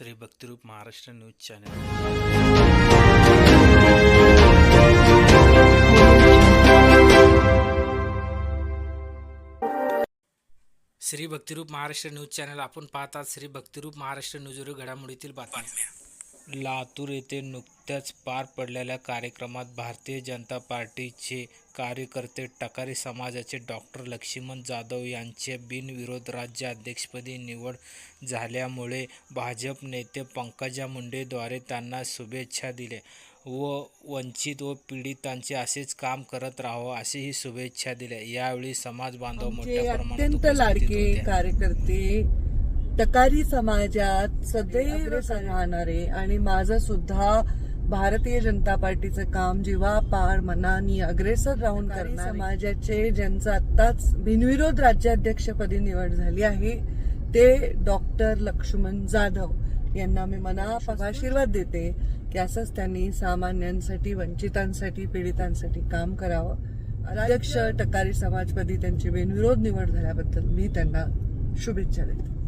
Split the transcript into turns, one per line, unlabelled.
Shri Bhaktirup Maharashtra news channel. Shri Bhaktirup Maharashtra news channel आपण पाहतात श्री भक्तिरूप महाराष्ट्र न्यूजवर घडामोडीतील बातम्या। लातूर येथे नुकत्याच पार पडलेल्या कार्यक्रमात भारतीय जनता पार्टीचे कार्यकर्ते टकारी समाजाचे डॉक्टर लक्ष्मण जाधव यांचे बिनविरोध राज्य अध्यक्षपदी निवड झाल्यामुळे भाजप नेते पंकजा मुंडेद्वारे त्यांना शुभेच्छा दिल्या व वंचित व पीडितांचे असेच काम करत राहावं अशीही शुभेच्छा दिल्या यावेळी समाज बांधव मोठ्या
अत्यंत लाडके. कार्यकर्ते टकारी समाजात सदैव राहणारे आणि माझं सुद्धा भारतीय जनता पार्टीचं काम जेव्हा पार मनानी अग्रेसर राहून करणार समाजाचे ज्यांचं आत्ताच बिनविरोध राज्याध्यक्षपदी निवड झाली आहे ते डॉक्टर लक्ष्मण जाधव यांना मी मनापासून आशीर्वाद देते की असंच त्यांनी सामान्यांसाठी वंचितांसाठी पीडितांसाठी काम करावं. अध्यक्ष टकारी समाजपदी त्यांची बिनविरोध निवड झाल्याबद्दल मी त्यांना शुभेच्छा देते.